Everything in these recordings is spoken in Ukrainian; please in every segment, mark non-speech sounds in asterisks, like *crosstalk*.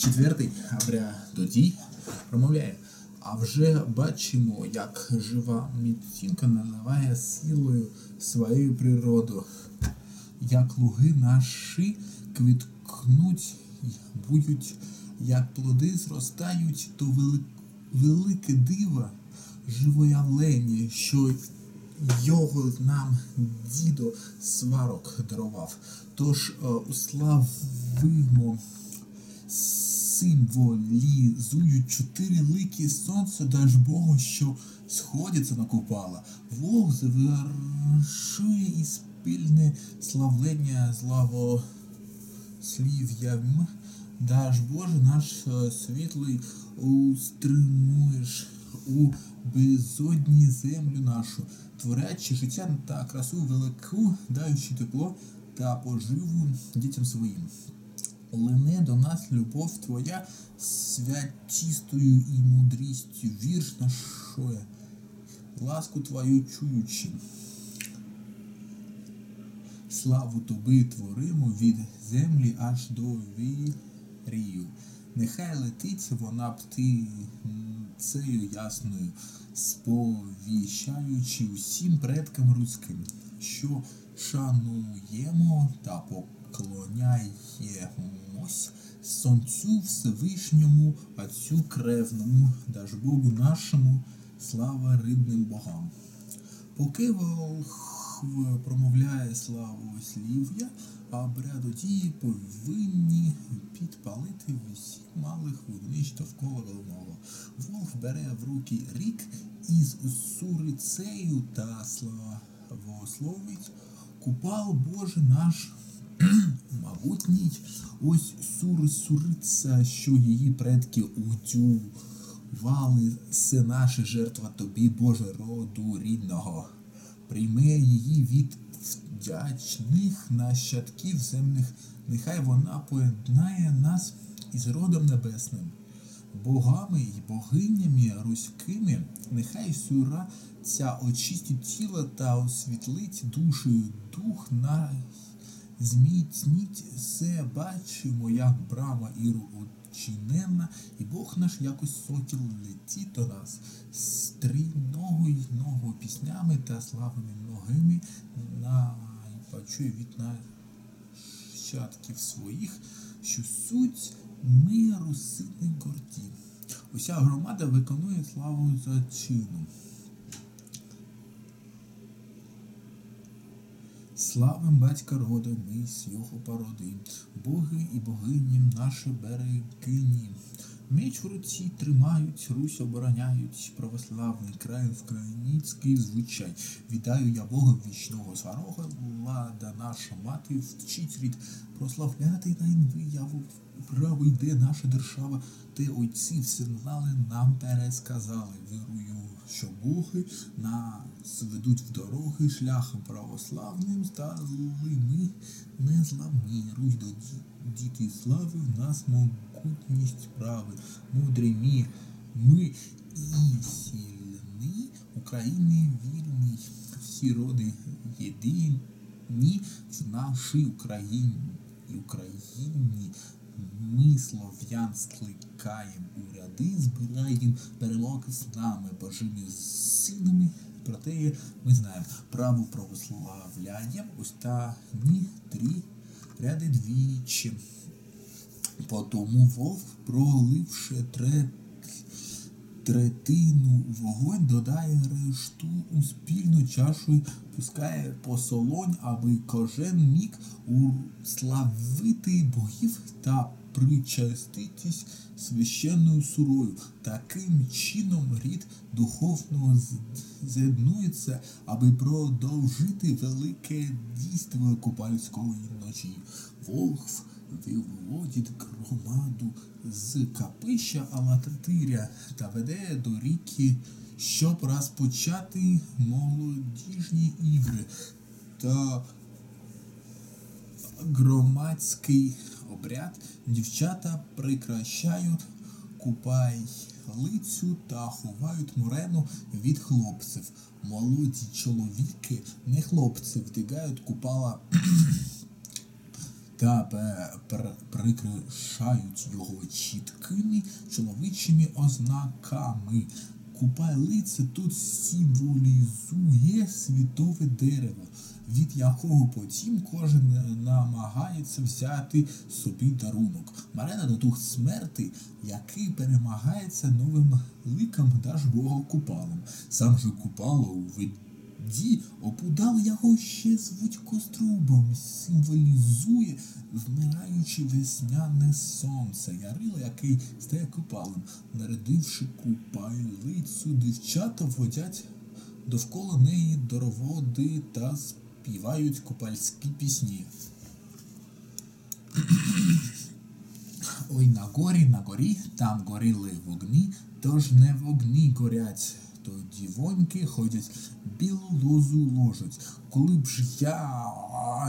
Четвертий обрядодій промовляє. А вже бачимо, як жива міцінка наливає силою свою природу, як луги наші квіткнуть будуть, як плоди зростають, то велике диво живоявлення, що його нам дідо сварок дарував. Тож е, уславимо символізують чотири лики сонця, даж Богу, що сходяться на купала. Бог завершує і спільне славлення славо слів'ям. Даж Боже наш е, світлий устримуєш у безодні землю нашу, творячи життя та красу велику, даючи тепло та поживу дітям своїм. Лине до нас любов твоя святістою і мудрістю, вірш нашої, ласку твою чуючи. Славу тобі творимо від землі аж до вірію. Нехай летить вона птицею ясною, сповіщаючи усім предкам руським, що шануємо та поклоняємось Сонцю Всевишньому, Отцю Кревному, даж Богу нашому, слава рибним богам. Поки волхв промовляє славу слів'я, а обрядодії повинні підпалити всіх малих вогнищ довкола головного. Волх бере в руки рік із сурицею та славословить Купал Боже наш *clears throat* могутній, ось сур суриця, що її предки удювали, все наша жертва тобі, Боже роду рідного. Прийми її від вдячних нащадків земних, нехай вона поєднає нас із родом небесним, богами й богинями руськими, нехай сура ця очистить тіло та освітлить душею дух на зміцніть все бачимо, як брама Іру очиненна, і Бог наш якось сокіл летить до нас, стрійного й ногу піснями та славами многими найпочує від нащадків своїх, що суть миру сини горді. Уся громада виконує славу за чином. Славим батька рода, ми з його породи, боги і богиням наші берегині. Меч в руці тримають, Русь обороняють, православний край український звичай. Вітаю я Бога вічного сварога, влада наша мати, вчить рід прославляти на інвияву. Право йде наша держава, те ойці все знали, нам пересказали. Вірую, що боги нас ведуть в дороги шляхом православним, стали ми незламні. Русь до діти слави, в нас могутність прави, мудрі мі, ми і сильні, України вільні, всі роди єдині в нашій Україні. Україні ми слов'ян скликаєм у ряди, збираєм перемоги з нами, божими синами. Проте ми знаємо, право православляєм ось та ні три ряди двічі. Потому вовк, проливши тре, третину вогонь, додає решту у спільну чашу, пускає посолонь, аби кожен міг уславити богів та причаститись священною сурою. Таким чином рід духовного з'єднується, аби продовжити велике дійство купальської ночі. Волхв виводить громаду з капища Алатиря та веде до ріки, щоб розпочати молодіжні ігри та громадський обряд. Дівчата прикращають купайлицю та ховають морену від хлопців. Молоді чоловіки, не хлопці, вдягають купала та прикрашають його чіткими чоловічими ознаками. Купайлиця тут символізує світове дерево, від якого потім кожен намагається взяти собі дарунок. Марена до дух смерти, який перемагається новим ликом Дажбога Купалом. Сам же Купало у воді опудал його ще звуть кострубом, символізує вмираюче весняне сонце. Ярило, який стає купалом. Народивши купайлицю, дівчата водять довкола неї дороводи та співають купальські пісні. Ой на горі, на горі, там горіли вогні, тож не вогні горять. То дівоньки ходять, білу лозу ложать. Коли б ж я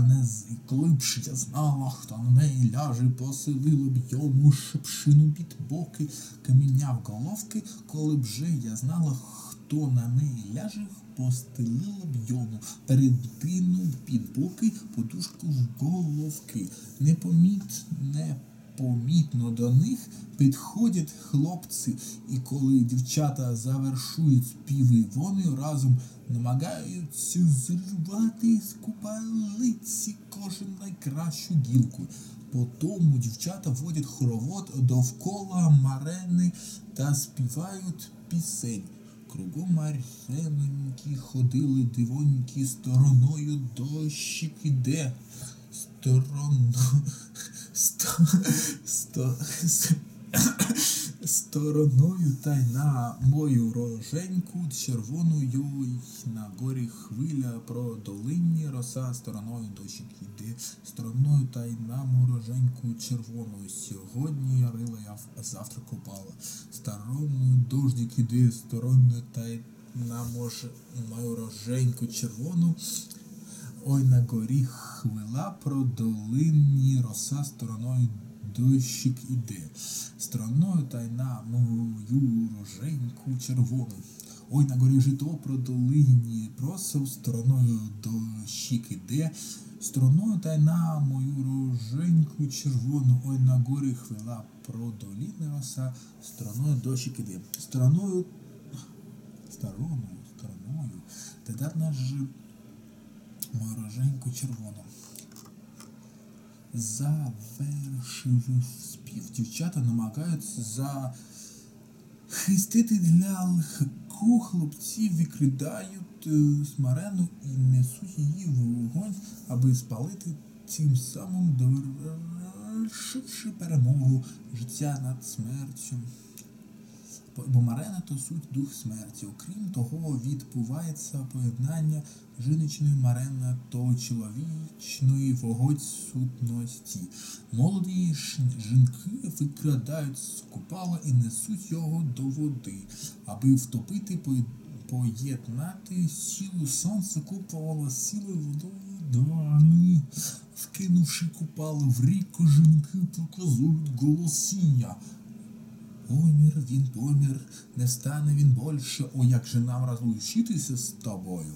не коли б ж я знала, хто на неї ляже, поселила б йому шипшину під боки, каміння в головки, коли б же я знала, хто на неї ляже, постелила б йому передину під боки, подушку головки. Непоміт, не помітно до них підходять хлопці, і коли дівчата завершують співи, вони разом намагаються зірвати з купалиці кожен найкращу гілку. Потому дівчата водять хоровод довкола марени та співають пісень. Кругом марененькі ходили дивонькі стороною дощик іде. Сторону. *laughs* Сто, сто, стороною та й на мою роженьку червоною й на горі хвиля про долинні роса стороною дощик іде, стороною та й на мороженьку червоною. Сьогодні ярила я, завтра копала. Стороною дождик іде, стороною та й на мож... мою роженьку червону. Ой на горі хвила про долинні роса стороною дощик іде, стороною та й на мою роженьку червону. Ой на горі жито про долинні просив, стороною дощик іде, стороною та й на мою роженьку червону. Ой на горі хвила про долинні роса, стороною дощик іде, стороною, стороною, стороною, та дарна ж мороженьку червону. Завершив спів. Дівчата намагаються захистити для легку хлопців, викридають е, смарену і несуть її в вогонь, аби спалити тим самим довершивши перемогу життя над смертю. Бо Марена то суть дух смерті. Окрім того, відбувається поєднання жіночної марена то чоловічної вогонь сутності. Молоді жінки викрадають з купала і несуть його до води, аби втопити поєднати сілу сонце купала сіли водою. Вкинувши купало в ріку, жінки показують голосіння. Помір він помір, не стане він більше, о як же нам розлучитися з тобою.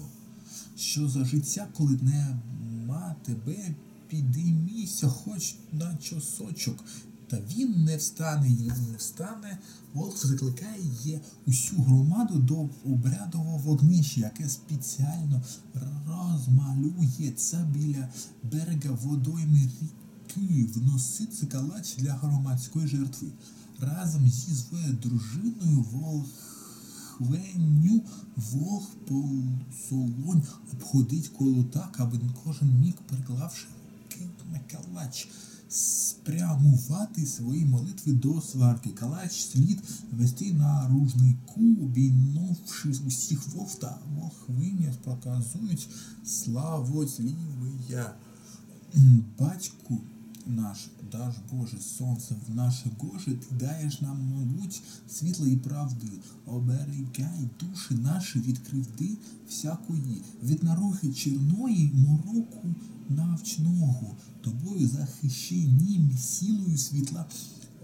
Що за життя, коли нема тебе, підійміся хоч на часочок. Та він не встане, і не встане. Волк закликає усю громаду до обрядового вогнища, яке спеціально розмалюється біля берега водойми ріки. Вноситься калач для громадської жертви. Разом зі своєю дружиною волхвеню Волх солонь обходить коло так, аби кожен міг, переклавши руки на калач, спрямувати свої молитви до сварки. Калач слід вести на ружнику, обійнувши усіх вов та волхвиня проказують славослівия. Батьку наш, даш Боже, сонце в наше гоже, ти даєш нам, мабуть, світла і правди. Оберігай душі наші від кривди всякої, від нароги черної мороку навчного, тобою захищені сілою світла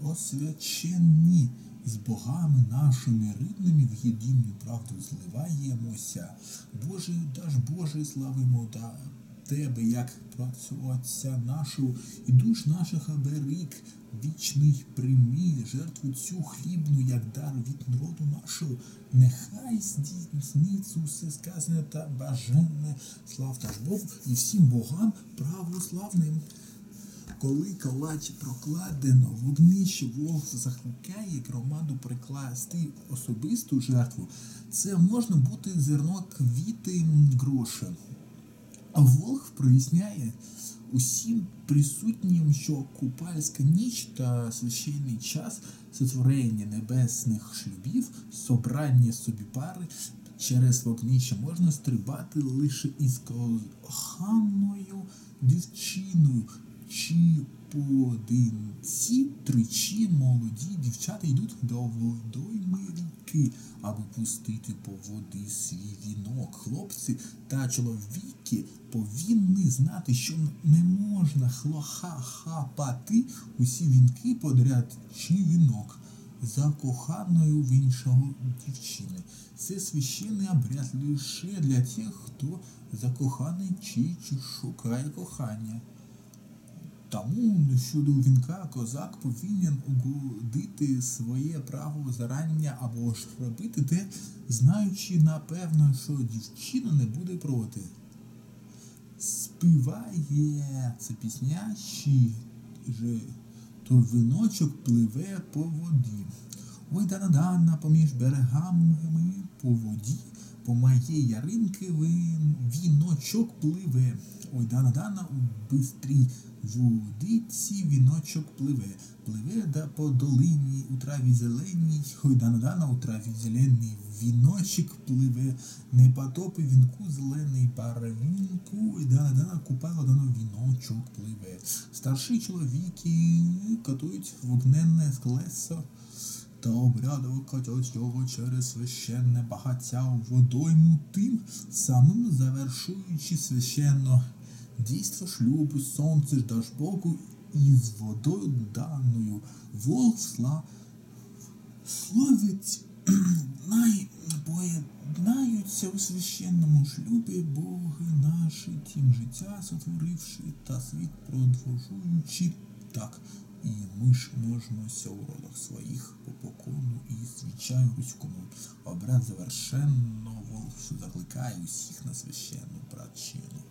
освячені. З богами нашими рідними в єдину правду зливаємося. Боже, даж Боже, славимо да тебе, як про Отця нашого, і душ наших оберіг, вічний прийми жертву цю хлібну, як дар від народу нашого. Нехай здійсниться усе сказане та бажане. Слав та Богу і всім богам православним. Коли калач прокладено вогнище Волг закликає громаду прикласти особисту жертву, це можна бути зерно квіти гроші. А Волх проясняє усім присутнім, що купальська ніч та священний час сотворення небесних шлюбів, собрання собі пари через вогнище можна стрибати лише із коханою дівчиною. Чи поодинці тричі молоді дівчата йдуть до водойми ріки, аби пустити по води свій вінок. Хлопці та чоловіки повинні знати, що не можна хлоха хапати усі вінки подряд чи вінок за коханою в іншого дівчини. Це священний обряд лише для тих, хто закоханий чи, чи шукає кохання. Тому щодо вінка козак повинен угодити своє право зарання або ж робити те, знаючи напевно, що дівчина не буде проти. Співає це пісня, чи же то виночок пливе по воді. Ой дана дана поміж берегами по воді, по моєї яринки віночок пливе. Ой дана дана у бистрій водиці віночок пливе. Пливе да по долині у траві зеленій, ой дана дана у траві зеленій, віночок пливе, не потопи вінку зелений парвінку, ой дана дана купала дано віночок пливе. Старші чоловіки катують вогненне колесо. Та обрядово катять його через священне багаття у водойму тим самим завершуючи священно дійство шлюбу, сонце ж даж Богу із водою даною. Волк сла... славить *clears throat* най... поєднаються у священному шлюбі Боги наші, тім життя сотворивши та світ продовжуючи так. І ми ж можемося у родах своїх по покону і звичаю руському. Обряд завершенно Волк закликає усіх на священну прачину.